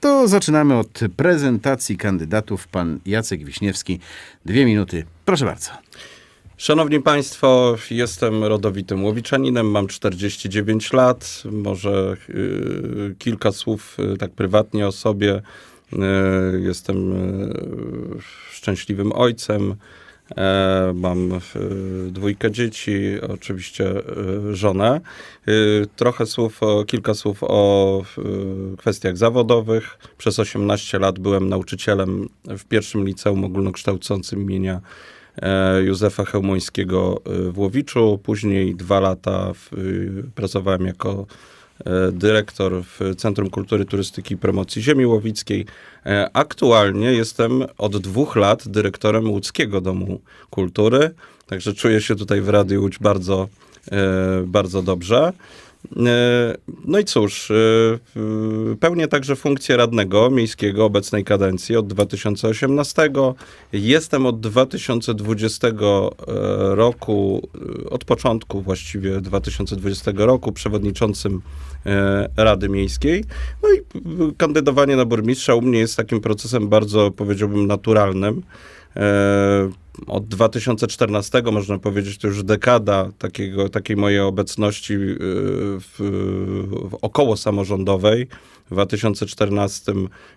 To zaczynamy od prezentacji kandydatów. Pan Jacek Wiśniewski. Dwie minuty. Proszę bardzo. Szanowni Państwo, jestem rodowitym łowiczaninem, mam 49 lat. Może y, kilka słów y, tak prywatnie o sobie. Y, jestem y, szczęśliwym ojcem. E, mam y, dwójkę dzieci, oczywiście y, żonę. Trochę słów, kilka słów o kwestiach zawodowych. Przez 18 lat byłem nauczycielem w pierwszym liceum ogólnokształcącym imienia e, Józefa Chełmońskiego e, w Łowiczu. Później dwa lata pracowałem jako e, dyrektor w Centrum Kultury, Turystyki i Promocji Ziemi Łowickiej. E, Aktualnie jestem od dwóch lat dyrektorem Łódzkiego Domu Kultury, także czuję się tutaj w Radiu Łódź bardzo, e, bardzo dobrze. E, No i cóż, e, pełnię także funkcję radnego miejskiego obecnej kadencji od 2018. Jestem od 2020 e, roku, od początku właściwie 2020 roku przewodniczącym Rady Miejskiej. No i kandydowanie na burmistrza u mnie jest takim procesem bardzo, powiedziałbym, naturalnym. E, Od 2014 można powiedzieć, to już dekada takiego, takiej mojej obecności e, w, w około samorządowej. W 2014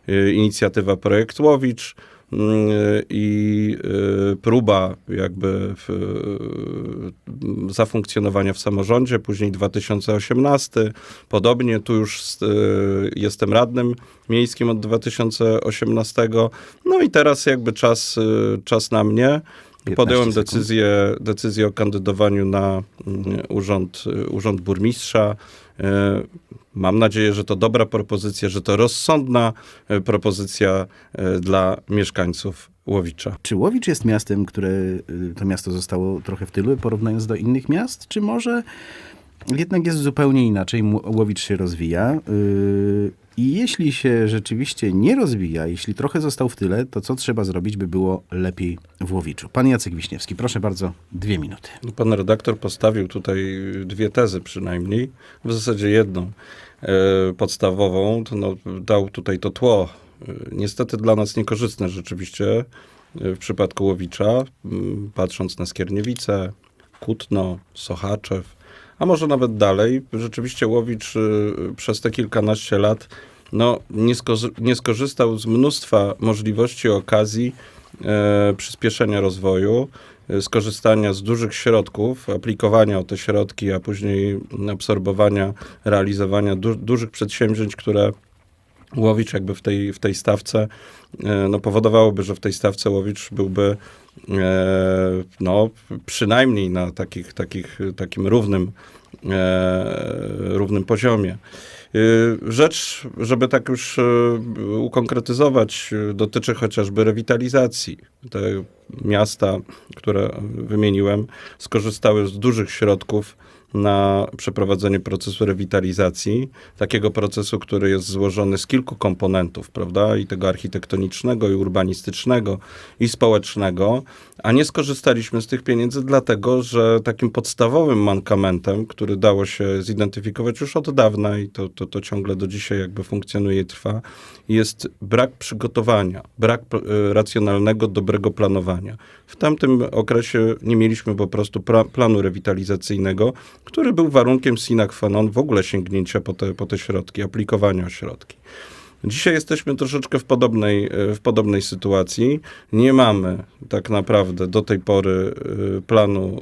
e, inicjatywa Projekt Łowicz mm, i e, próba jakby w, e, zafunkcjonowania w samorządzie, później 2018. Podobnie tu już e, jestem radnym miejskim od 2018. No i teraz jakby czas, czas na mnie. 15 Podjąłem decyzję, decyzję o kandydowaniu na mm, urząd, urząd burmistrza. E, Mam nadzieję, że to dobra propozycja, że to rozsądna e, propozycja e, dla mieszkańców Łowicza. Czy Łowicz jest miastem, które y, to miasto zostało trochę w tylu, porównując do innych miast? Czy może jednak jest zupełnie inaczej? Łowicz się rozwija. I jeśli się rzeczywiście nie rozwija, jeśli trochę został w tyle, to co trzeba zrobić, by było lepiej w Łowiczu? Pan Jacek Wiśniewski, proszę bardzo, dwie minuty. No, Pan redaktor postawił tutaj dwie tezy przynajmniej, w zasadzie jedną e, podstawową, to no, dał tutaj to tło, e, niestety dla nas niekorzystne rzeczywiście e, w przypadku Łowicza, patrząc na Skierniewice, Kutno, Sochaczew, a może nawet dalej. Rzeczywiście Łowicz e, przez te kilkanaście lat no, nie, skorzy- nie skorzystał z mnóstwa możliwości, okazji e, przyspieszenia rozwoju, e, skorzystania z dużych środków, aplikowania o te środki, a później absorbowania, realizowania du- dużych przedsięwzięć, które Łowicz jakby w tej, w tej stawce, e, no powodowałoby, że w tej stawce Łowicz byłby no przynajmniej na takich, takich, takim równym, e, równym poziomie. Y, Rzecz, żeby tak już ukonkretyzować, dotyczy chociażby rewitalizacji. Te miasta, które wymieniłem, skorzystały z dużych środków na przeprowadzenie procesu rewitalizacji, takiego procesu, który jest złożony z kilku komponentów, prawda? I tego architektonicznego, i urbanistycznego, i społecznego, a nie skorzystaliśmy z tych pieniędzy dlatego, że takim podstawowym mankamentem, który dało się zidentyfikować już od dawna i to, to, to ciągle do dzisiaj jakby funkcjonuje i trwa, jest brak przygotowania, brak e, racjonalnego, dobrego planowania. W tamtym okresie nie mieliśmy po prostu planu rewitalizacyjnego, który był warunkiem sine qua non w ogóle sięgnięcia po te, po te środki, aplikowania o środki. Dzisiaj jesteśmy troszeczkę w podobnej, e, w podobnej sytuacji. Nie mamy tak naprawdę do tej pory e, planu,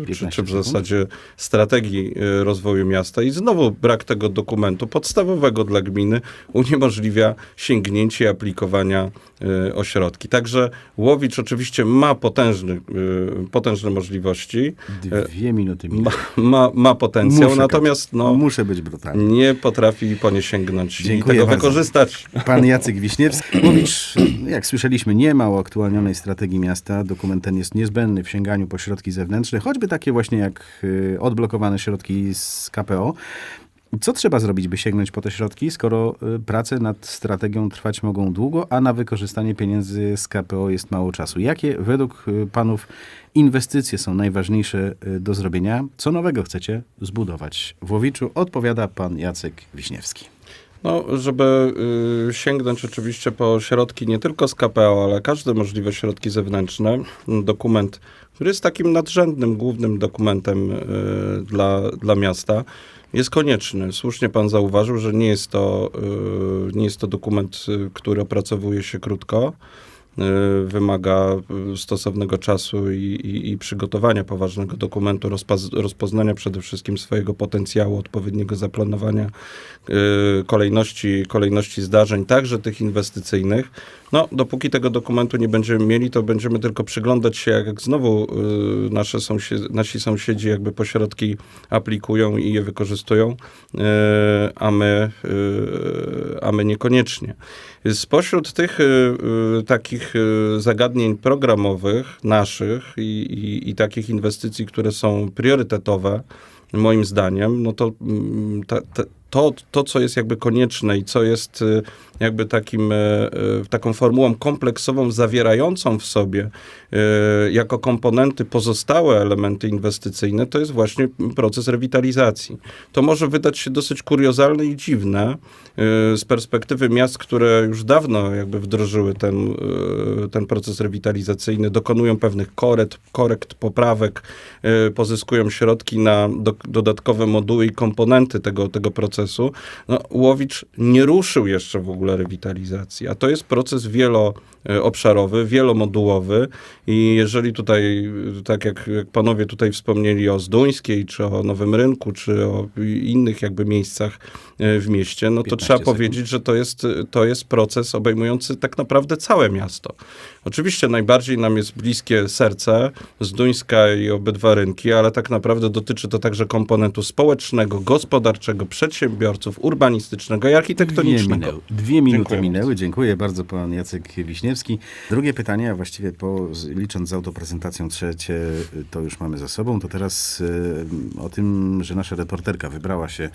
e, czy, 15 czy w zasadzie strategii rozwoju miasta i znowu brak tego dokumentu podstawowego dla gminy uniemożliwia sięgnięcie i aplikowania o środki. Także Łowicz oczywiście ma potężny, potężne możliwości, Dwie minuty. mi. ma, ma, ma potencjał, Muszę, natomiast no, Muszę być brutalny. nie potrafi po nie sięgnąć i Dziękuję tego bardzo. Wykorzystać. Pan Jacek Wiśniewski. Łowicz, jak słyszeliśmy, nie ma uaktualnionej strategii miasta. Dokument ten jest niezbędny w sięganiu po środki zewnętrzne, choćby takie właśnie jak y, odblokowane środki z KPO. Co trzeba zrobić, by sięgnąć po te środki, skoro y, prace nad strategią trwać mogą długo, a na wykorzystanie pieniędzy z KPO jest mało czasu? Jakie według y, panów inwestycje są najważniejsze do zrobienia? Co nowego chcecie zbudować w Łowiczu? Odpowiada pan Jacek Wiśniewski. No, żeby y, sięgnąć oczywiście po środki nie tylko z KPO, ale każde możliwe środki zewnętrzne, dokument, który jest takim nadrzędnym, głównym dokumentem y, dla, dla miasta, jest konieczny. Słusznie pan zauważył, że nie jest to, y, nie jest to dokument, y, który opracowuje się krótko. Y, Wymaga y, stosownego czasu i, i, i przygotowania poważnego dokumentu, rozpoznania przede wszystkim swojego potencjału, odpowiedniego zaplanowania y, kolejności, kolejności zdarzeń, także tych inwestycyjnych. No, dopóki tego dokumentu nie będziemy mieli, to będziemy tylko przyglądać się, jak, znowu nasze sąsied, nasi sąsiedzi jakby pośrodki aplikują i je wykorzystują, a, my, a my niekoniecznie. Spośród tych y, y, zagadnień programowych naszych i, i, i takich inwestycji, które są priorytetowe, moim zdaniem, no to mm, ta, ta, to, to, co jest jakby konieczne i co jest y, jakby takim, e, e, taką formułą kompleksową, zawierającą w sobie e, jako komponenty pozostałe elementy inwestycyjne, to jest właśnie proces rewitalizacji. To może wydać się dosyć kuriozalne i dziwne e, z perspektywy miast, które już dawno jakby wdrożyły ten, ten proces rewitalizacyjny, dokonują pewnych korekt, korekt poprawek, pozyskują środki na do, dodatkowe moduły i komponenty tego, tego procesu. No, Łowicz nie ruszył jeszcze w ogóle rewitalizacji, a to jest proces wieloobszarowy, wielomodułowy i jeżeli tutaj, y, tak jak, jak panowie tutaj wspomnieli o Zduńskiej, czy o Nowym Rynku, czy o innych jakby miejscach y, w mieście, no to 15 trzeba sekund. powiedzieć, że to jest, to jest proces obejmujący tak naprawdę całe miasto. Oczywiście najbardziej nam jest bliskie serce, Zduńska i obydwa rynki, ale tak naprawdę dotyczy to także komponentu społecznego, gospodarczego, przedsiębiorców, urbanistycznego i Dwie, architektonicznego. minęły. Dwie minuty Dziękuję minęły. Dziękuję bardzo pan Jacek Wiśniewski. Drugie pytanie, a właściwie po, licząc z autoprezentacją trzecie, to już mamy za sobą. To teraz y, o tym, że nasza reporterka wybrała się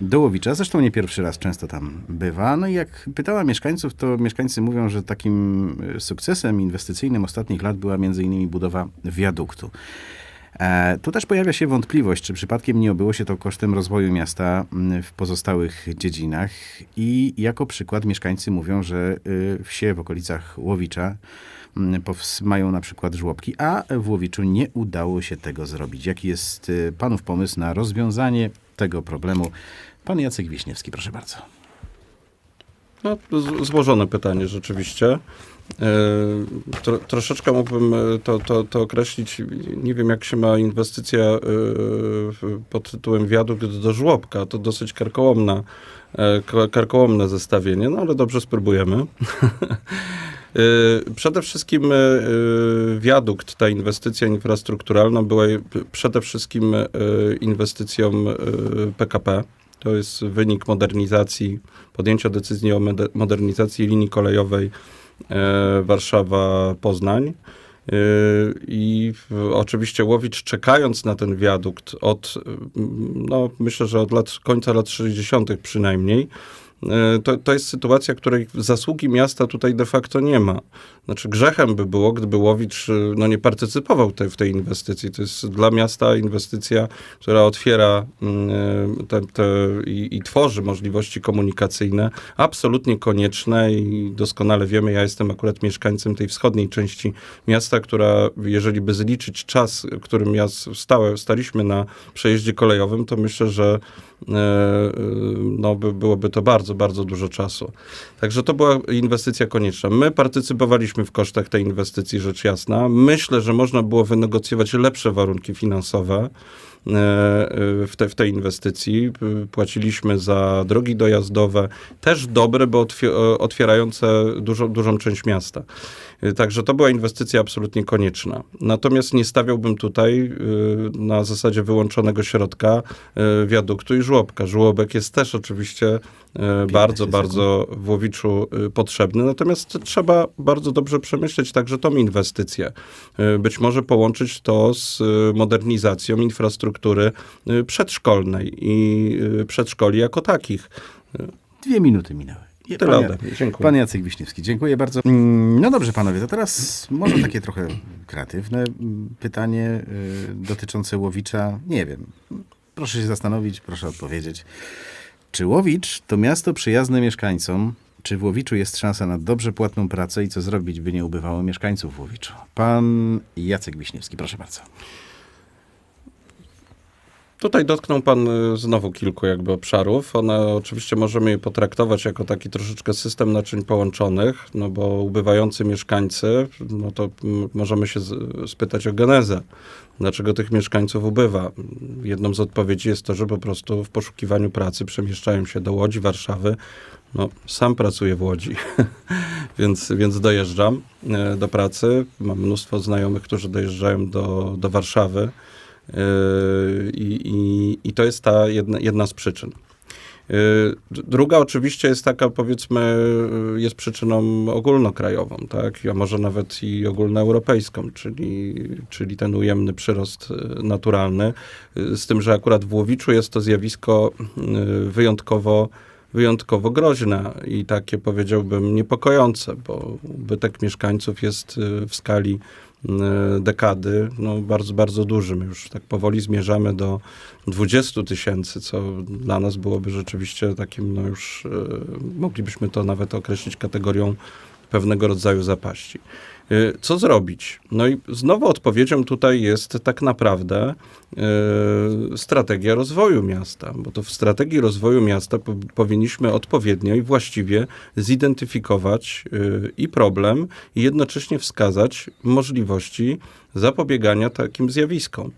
do Łowicza. Zresztą nie pierwszy raz, często tam bywa. No i jak pytała mieszkańców, to mieszkańcy mówią, że takim y, sukcesem inwestycyjnym ostatnich lat była między innymi budowa wiaduktu. E, Tu też pojawia się wątpliwość, czy przypadkiem nie obyło się to kosztem rozwoju miasta mm, w pozostałych dziedzinach. I jako przykład mieszkańcy mówią, że y, wsie w okolicach Łowicza mm, mają na przykład żłobki, a w Łowiczu nie udało się tego zrobić. Jaki jest y, panów pomysł na rozwiązanie tego problemu? Pan Jacek Wiśniewski, proszę bardzo. No, złożone pytanie rzeczywiście. E, Tro, troszeczkę mógłbym e, to, to, to określić, nie wiem jak się ma inwestycja e, pod tytułem wiadukt do żłobka, to dosyć karkołomna, ka- karkołomne zestawienie, no ale dobrze spróbujemy. Przede wszystkim wiadukt, ta inwestycja infrastrukturalna była przede wszystkim inwestycją PKP. To jest wynik modernizacji, podjęcia decyzji o modernizacji linii kolejowej Warszawa-Poznań. E, I oczywiście Łowicz czekając na ten wiadukt od, no myślę, że od lat, końca lat 60. przynajmniej, e, to, to jest sytuacja, której zasługi miasta tutaj de facto nie ma. Znaczy grzechem by było, gdyby Łowicz e, no, nie partycypował te, w tej inwestycji. To jest dla miasta inwestycja, która otwiera mm, te, te, i, i tworzy możliwości komunikacyjne absolutnie konieczne i doskonale wiemy, ja jestem akurat mieszkańcem tej wschodniej części miasta, która jeżeli by zliczyć czas, którym ja stałem, staliśmy na przejeździe kolejowym, to myślę, że e, e, no, by, byłoby to bardzo, bardzo dużo czasu. Także to była inwestycja konieczna. My partycypowaliśmy w kosztach tej inwestycji, rzecz jasna. Myślę, że można było wynegocjować lepsze warunki finansowe e, w, te, w tej inwestycji. Płaciliśmy za drogi dojazdowe, też dobre, bo otwie- otwierające dużo, dużą część miasta. Także to była inwestycja absolutnie konieczna. Natomiast nie stawiałbym tutaj y, na zasadzie wyłączonego środka y, wiaduktu i żłobka. Żłobek jest też oczywiście y, bardzo, bardzo w Łowiczu y, potrzebny. Natomiast trzeba bardzo dobrze przemyśleć także tą inwestycję. Y, Być może połączyć to z y, modernizacją infrastruktury y, przedszkolnej i y, przedszkoli jako takich. Dwie minuty minęły. Tyle pan, ode mnie. Dziękuję. Pan Jacek Wiśniewski, dziękuję bardzo. Mm, No dobrze, panowie, to teraz może takie trochę kreatywne mm, pytanie y, dotyczące Łowicza. Nie wiem. Proszę się zastanowić, proszę odpowiedzieć. Czy Łowicz to miasto przyjazne mieszkańcom? Czy w Łowiczu jest szansa na dobrze płatną pracę i co zrobić, by nie ubywało mieszkańców w Łowiczu? Pan Jacek Wiśniewski, proszę bardzo. Tutaj dotknął pan y, znowu kilku jakby obszarów. One oczywiście możemy je potraktować jako taki troszeczkę system naczyń połączonych, no bo ubywający mieszkańcy, no to możemy się spytać o genezę. Dlaczego tych mieszkańców ubywa? Jedną z odpowiedzi jest to, że po prostu w poszukiwaniu pracy przemieszczają się do Łodzi, Warszawy. No, sam pracuję w Łodzi, więc, więc dojeżdżam e, do pracy. Mam mnóstwo znajomych, którzy dojeżdżają do, do Warszawy. Yy, I, i, to jest ta jedna, jedna z przyczyn. Yy, Druga oczywiście jest taka, powiedzmy, yy, jest przyczyną ogólnokrajową, tak, a może nawet i ogólnoeuropejską, czyli, czyli ten ujemny przyrost naturalny, z tym, że akurat w Łowiczu jest to zjawisko wyjątkowo, wyjątkowo groźne i takie powiedziałbym niepokojące, bo ubytek mieszkańców jest w skali dekady, no bardzo, bardzo duży. My już tak powoli zmierzamy do 20 tysięcy, co dla nas byłoby rzeczywiście takim, no już y, moglibyśmy to nawet określić kategorią pewnego rodzaju zapaści. Y, Co zrobić? No i znowu odpowiedzią tutaj jest tak naprawdę y, strategia rozwoju miasta, bo to w strategii rozwoju miasta po, powinniśmy odpowiednio i właściwie zidentyfikować y, i problem, i jednocześnie wskazać możliwości zapobiegania takim zjawiskom.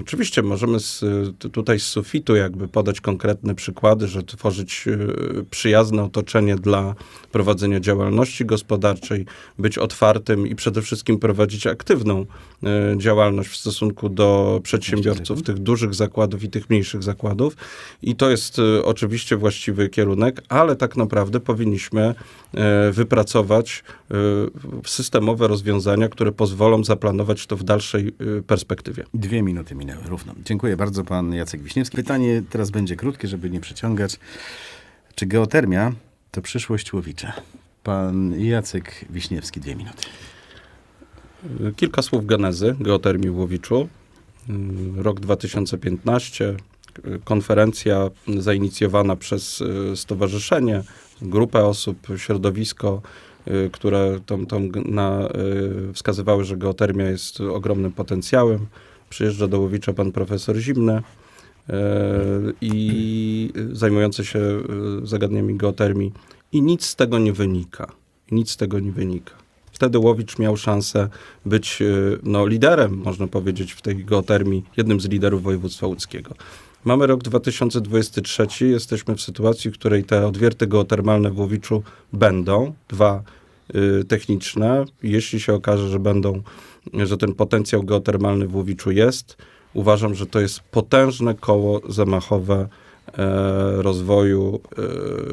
Oczywiście możemy z, tutaj z sufitu jakby podać konkretne przykłady, że tworzyć y, przyjazne otoczenie dla prowadzenia działalności gospodarczej, być otwartym i przede wszystkim prowadzić aktywną y, działalność w stosunku do przedsiębiorców, tych dużych zakładów i tych mniejszych zakładów. I to jest y, oczywiście właściwy kierunek, ale tak naprawdę powinniśmy wypracować systemowe rozwiązania, które pozwolą zaplanować to w dalszej perspektywie. Dwie minuty minęły równo. Dziękuję bardzo, pan Jacek Wiśniewski. Pytanie teraz będzie krótkie, żeby nie przeciągać. Czy geotermia to przyszłość Łowicza? Pan Jacek Wiśniewski, dwie minuty. Kilka słów genezy geotermii w Łowiczu. Rok 2015, y, konferencja zainicjowana przez y, stowarzyszenie, grupę osób, środowisko, y, które tą, tą na, y, wskazywały, że geotermia jest ogromnym potencjałem. Przyjeżdża do Łowicza pan profesor Zimny y, i zajmujący się y, zagadnieniami geotermii i nic z tego nie wynika. Nic z tego nie wynika. Wtedy Łowicz miał szansę być y, no, liderem, można powiedzieć, w tej geotermii, jednym z liderów województwa łódzkiego. Mamy rok 2023, jesteśmy w sytuacji, w której te odwierty geotermalne w Łowiczu będą, dwa techniczne. Jeśli się okaże, że będą, że ten potencjał geotermalny w Łowiczu jest, uważam, że to jest potężne koło zamachowe e, rozwoju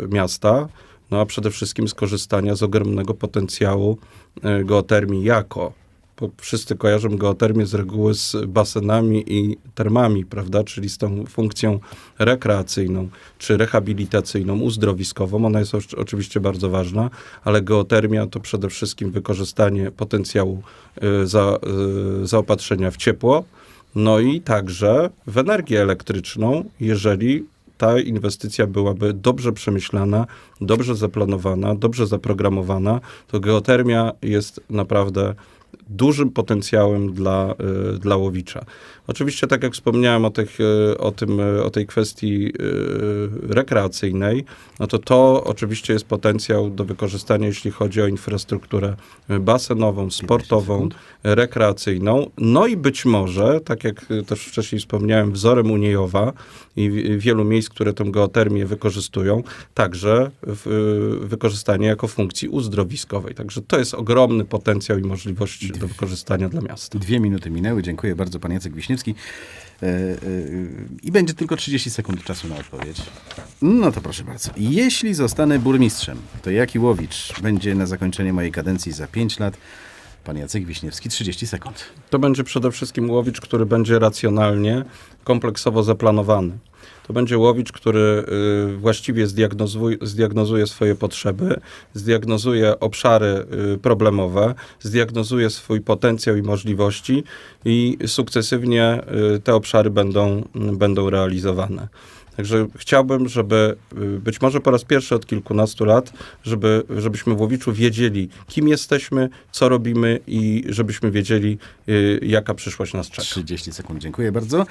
e, miasta, no a przede wszystkim skorzystania z ogromnego potencjału e, geotermii jako, bo wszyscy kojarzą geotermię z reguły z basenami i termami, prawda, czyli z tą funkcją rekreacyjną czy rehabilitacyjną, uzdrowiskową. Ona jest oczy- oczywiście bardzo ważna, ale geotermia to przede wszystkim wykorzystanie potencjału e, za, e, zaopatrzenia w ciepło, no i także w energię elektryczną, jeżeli ta inwestycja byłaby dobrze przemyślana, dobrze zaplanowana, dobrze zaprogramowana, to geotermia jest naprawdę dużym potencjałem dla, y, dla Łowicza. Oczywiście, tak jak wspomniałem o, tych, y, o, tym, y, o tej kwestii rekreacyjnej, no to to oczywiście jest potencjał do wykorzystania, jeśli chodzi o infrastrukturę basenową, sportową, rekreacyjną. No i być może, tak jak też wcześniej wspomniałem, wzorem Uniejowa i wielu miejsc, które tę geotermię wykorzystują, także wykorzystanie jako funkcji uzdrowiskowej. Także to jest ogromny potencjał i do wykorzystania dla miasta. Dwie minuty minęły. Dziękuję bardzo, pan Jacek Wiśniewski. E, e, I będzie tylko 30 sekund czasu na odpowiedź. No to proszę bardzo. Jeśli zostanę burmistrzem, to jaki Łowicz będzie na zakończenie mojej kadencji za 5 lat? Pan Jacek Wiśniewski, 30 sekund. To będzie przede wszystkim Łowicz, który będzie racjonalnie, kompleksowo zaplanowany. To będzie Łowicz, który y, właściwie zdiagnozuje, swoje potrzeby, zdiagnozuje obszary y, problemowe, zdiagnozuje swój potencjał i możliwości i sukcesywnie y, te obszary będą, będą realizowane. Także chciałbym, żeby być może po raz pierwszy od kilkunastu lat, żeby, żebyśmy w Łowiczu wiedzieli, kim jesteśmy, co robimy i żebyśmy wiedzieli, jaka przyszłość nas czeka. 30 sekund, dziękuję bardzo.